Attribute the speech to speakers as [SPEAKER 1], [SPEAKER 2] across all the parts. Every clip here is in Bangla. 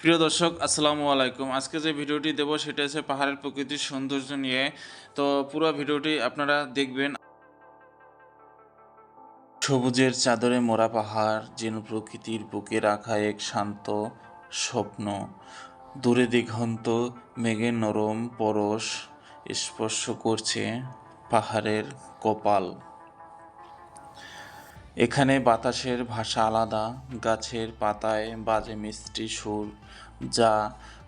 [SPEAKER 1] প্রিয় দর্শক, আসসালামু আলাইকুম। আজকে যে ভিডিওটি দেব, সেটা হচ্ছে পাহাড়ের প্রকৃতির সৌন্দর্য নিয়ে। তো পুরো ভিডিওটি আপনারা দেখবেন। সবুজের চাদরে মোড়া পাহাড়, যেন প্রকৃতির বুকে রাখা এক শান্ত স্বপ্ন। দূরে দিগন্ত মেঘের নরম পরশ স্পর্শ করছে পাহাড়ের কপাল। এখানে বাতাসের ভাষা আলাদা, গাছের পাতায় বাজে মিষ্টি সুর, যা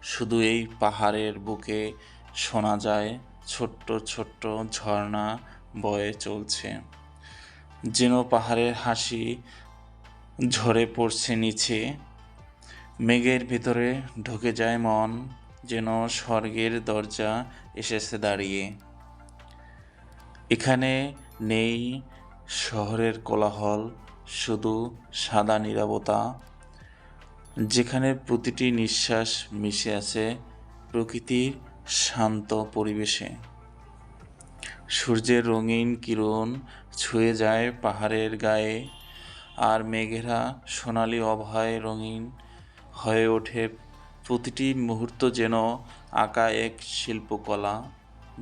[SPEAKER 1] শুধু এই পাহাড়ের বুকে শোনা যায়, ছোট্ট ছোট্ট ঝর্ণা বয়ে চলছে। যেন পাহাড়ের হাসি ঝরে পড়ছে নিচে, মেঘের ভিতরে ঢুকে যায় মন, যেন স্বর্গের দরজা এসেছে দাঁড়িয়ে। এখানে নেই শহরের কোলাহল শুধু সাদা নীরবতা, যেখানে প্রতিটি নিঃশ্বাস মিশে আছে প্রকৃতির শান্ত পরিবেশে। সূর্যের রঙিন কিরণ ছুঁয়ে যায় পাহাড়ের গায়ে, আর মেঘেরা সোনালি অভয় রঙিন হয়ে ওঠে প্রতিটি মুহূর্ত যেন আঁকা এক শিল্পকলা,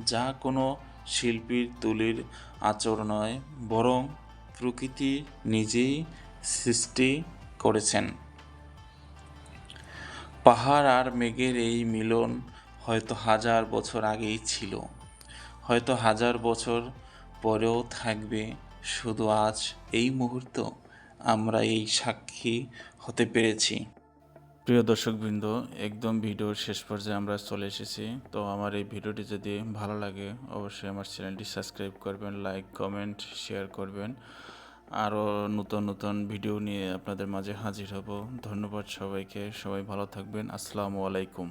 [SPEAKER 1] যা কোনো শিল্পীর তুলির আচর নয়, বরং প্রকৃতি নিজেই সৃষ্টি করেছেন। পাহাড় আর মেঘের এই মিলন হয়তো হাজার বছর আগেই ছিল। হয়তো হাজার বছর পরেও থাকবে শুধু আজ এই মুহূর্ত। আমরা এই সাক্ষী হতে পেরেছি। প্রিয় দর্শকবৃন্দ, একদম ভিডিওর শেষ পর্যায়ে আমরা চলে এসেছি। তো আমার এই ভিডিওটি যদি ভালো লাগে, অবশ্যই আমার চ্যানেলটি সাবস্ক্রাইব করবেন, লাইক, কমেন্ট, শেয়ার করবেন। আরও নতুন নতুন ভিডিও নিয়ে আপনাদের মাঝে হাজির হব। ধন্যবাদ সবাইকে। সবাই ভালো থাকবেন। আসসালামু আলাইকুম।